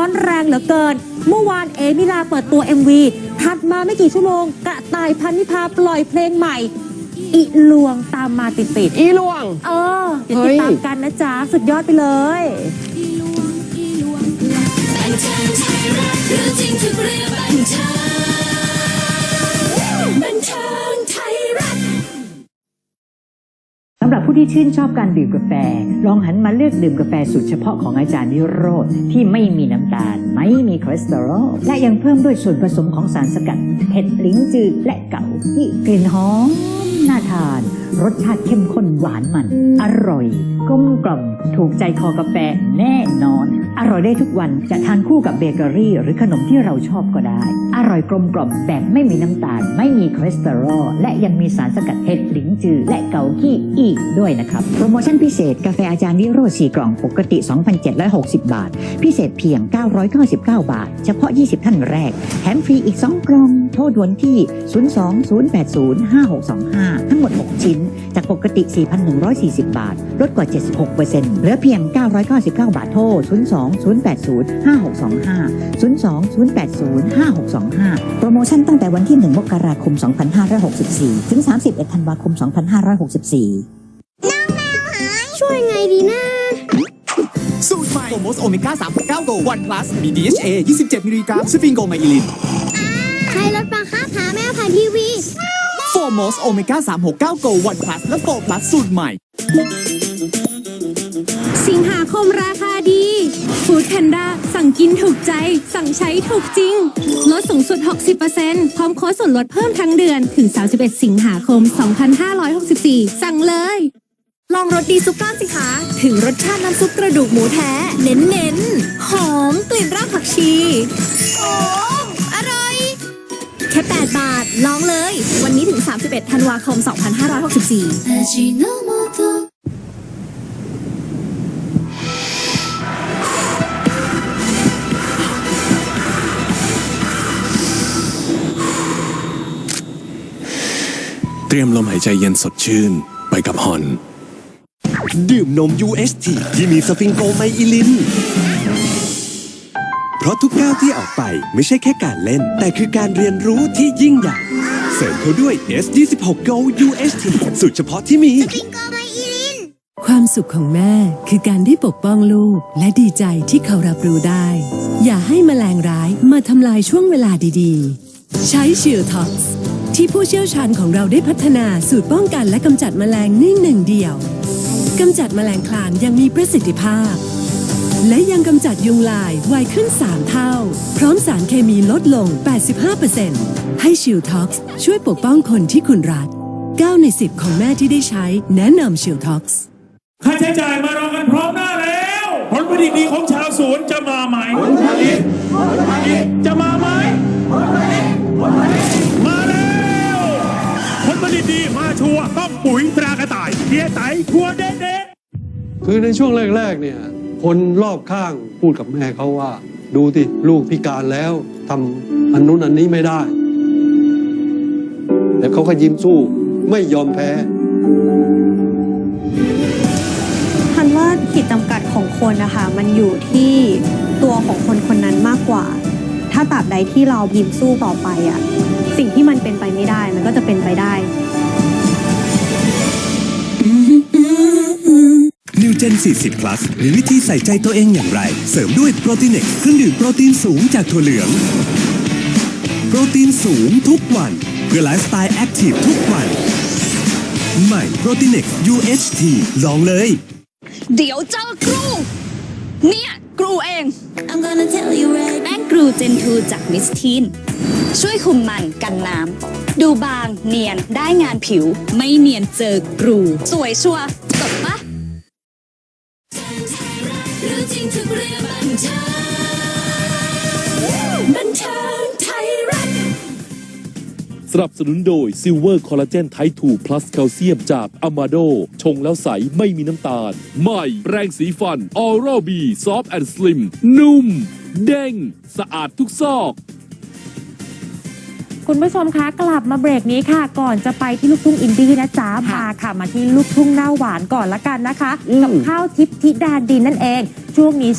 ร้อนแรงเหลือเกิน เมื่อวานเอมิลาเปิดตัว MV ถัดมาไม่กี่ชั่วโมงกระต่ายพันนิพาปล่อยเพลงใหม่อิลวงตามมาติดติดอีลวง ๆเออเดี๋ยวเฮ้ติดยตามกันนะจ๊ะ สุดยอดไปเลย บันเทิงไทยรัฐรู้จริงทุกเรื่องบัน ชื่นชอบการดื่มกาแฟ ลองหันมาเลือกดื่มกาแฟสูตรเฉพาะของอาจารย์นิโรธที่ไม่มีน้ำตาล ไม่มีคอเลสเตอรอลและยังเพิ่มด้วยส่วนผสมของสารสกัดเผ็ดลิ้นจืดและเก่าที่กลิ่นหอมน่าทาน รสชาติเข้มข้นหวานมัน อร่อยกลมกล่อมถูกใจคอกาแฟแน่นอน อร่อยได้ทุกวันจะทานคู่กับเบเกอรี่หรือขนมที่เราชอบก็ได้ อร่อยกลมกล่อมแบบไม่มีน้ำตาล ไม่มีคอเลสเตอรอลและยังมีสารสกัดเห็ดหลิงจือ และเกากี้อีกด้วยนะครับ โปรโมชั่นพิเศษกาแฟอาจารย์นิโรธ4กล่องปกติ 2,760 บาท พิเศษเพียง 999 บาท เฉพาะ 20 ท่านแรกแถมฟรีอีก 2 กล่อง โทรด่วนที่ 020805625 ทั้งหมด 6 ชิ้นจากปกติ 4,140 บาท ลดกว่า 76%เหลือเพียง 999 บาทโทร 020805625 020805625 โปรโมชั่นตั้งแต่วันที่ 1 มกราคม 2564 ถึง 31 ธันวาคม 2564ช่วยไงดีนะสูตรใหม่โฟมอสโอเมก้า369โกวันพลัสมี DHA 27 มิลลิกรัมสฟิงโกไมอิลินใครรถบังคับหาแมวผ่านทีวี โฟมอสโอเมก้า369โกวันพลัสและโฟพลัสสูตรใหม่ สิงหาคมราคาดีฟู้ดแพนด้าสั่งกินถูกใจ สั่งใช้ถูกจริง ลดสูงสุด 60%พร้อมโค้ดส่วนลดเพิ่มทั้งเดือนถึง 31 สิงหาคม 2564 สั่งเลย ลองรสดีซุปก้อนสิคะ ถึงรสชาติน้ำซุปกระดูกหมูแท้ เน้นๆ หอมกลิ่นรากผักชี 31 ธันวาคม 2564เตรียมลมหายใจเย็นสดชื่นไปกับฮอน ดื่มนม UHT ที่มีสฟิงโกไมอิลิน เพราะทุกก้าวที่ออกไปไม่ใช่แค่การเล่น แต่คือการเรียนรู้ที่ยิ่งใหญ่ เสริมเขาด้วย S26 Go UHT สูตรเฉพาะที่มีปิงโกไมอีลิน ความสุขของแม่คือการได้ปกป้องลูก และดีใจที่เขารับรู้ได้ อย่าให้แมลงร้ายมาทำลายช่วงเวลาดีๆ ใช้ชิลท็อกซ์ที่ผู้เชี่ยวชาญของเราได้พัฒนาสูตรป้องกันและกำจัดแมลงในหนึ่งเดียวกำจัดแมลงคลานอยังมีประสิทธิภาพ และยังกำจัดยุงลายไวขึ้น 3 เท่า พร้อมสารเคมีลดลง 85%ให้ชิลท็อกซ์ช่วยปกป้องคนที่คุณรัก 9 ใน 10 ของแม่ที่ได้ใช้แนะนำชิลท็อกซ์ค่าใช้จ่ายมารอกันพร้อมหน้าแล้ว ผลผลิตดีของชาวสวนจะมาไหมผลผลิตผลผลิตจะมาไหมผลผลิตผลผลิตมาแล้วผลผลิตดีมาชัวร์ต้องปุ๋ยตรากระต่ายเพียไตครัวเด็ดๆคือในช่วงแรกๆเนี่ย คนรอบข้างพูดกับแม่เขาว่า ดูที่ลูกพิการแล้วทำอันนู้นอันนี้ไม่ได้ แต่เขาก็ยิ้มสู้ไม่ยอมแพ้ทันว่าขีดจำกัดของคนนะคะมันอยู่ที่ตัวของคนคนนั้นมากกว่า ถ้าตราบใดที่เรายิ้มสู้ต่อไปอะสิ่งที่มันเป็นไปไม่ได้มันก็จะเป็นไปได้ New Gen 40 plus มีวิธีใส่ใจตัวเองอย่างไร เสริมด้วยโปรตีนเน็กเครื่องดื่มโปรตีนสูงจากถั่วเหลือง โปรตีนสูงทุกวัน เพื่อไลฟ์สไตล์แอคทีฟทุกวัน ใหม่โปรตีนเน็ก UHT ลองเลย เดี๋ยวเจอกรู เนี่ยกรูเอง I'm gonna tell you right แป้งกรูเจนทูจากมิสทีนช่วยคุมมันกันน้ำ ดูบางเนียนได้งานผิว ไม่เนียนเจอกรู สวยชัวร์ สนับสนุนโดยซิลเวอร์คอลลาเจนไท2 plus แคลเซียมจากอามาโดชงแล้วใสไม่มีน้ำตาล ใหม่แปรงสีฟันออรัลบีซอฟต์แอนด์สลิมนุ่ม เด้ง สะอาดทุกซอกคุณผู้ชมคะกลับมาเบรกนี้ค่ะ ก่อนจะไปที่ลูกทุ่งอินดี้นะจ๊ะพาค่ะมาที่ลูกทุ่งหน้าหวานก่อนละกันนะคะ กับข้าวทิพย์ธิดาดินนั่นเอง ช่วงนี้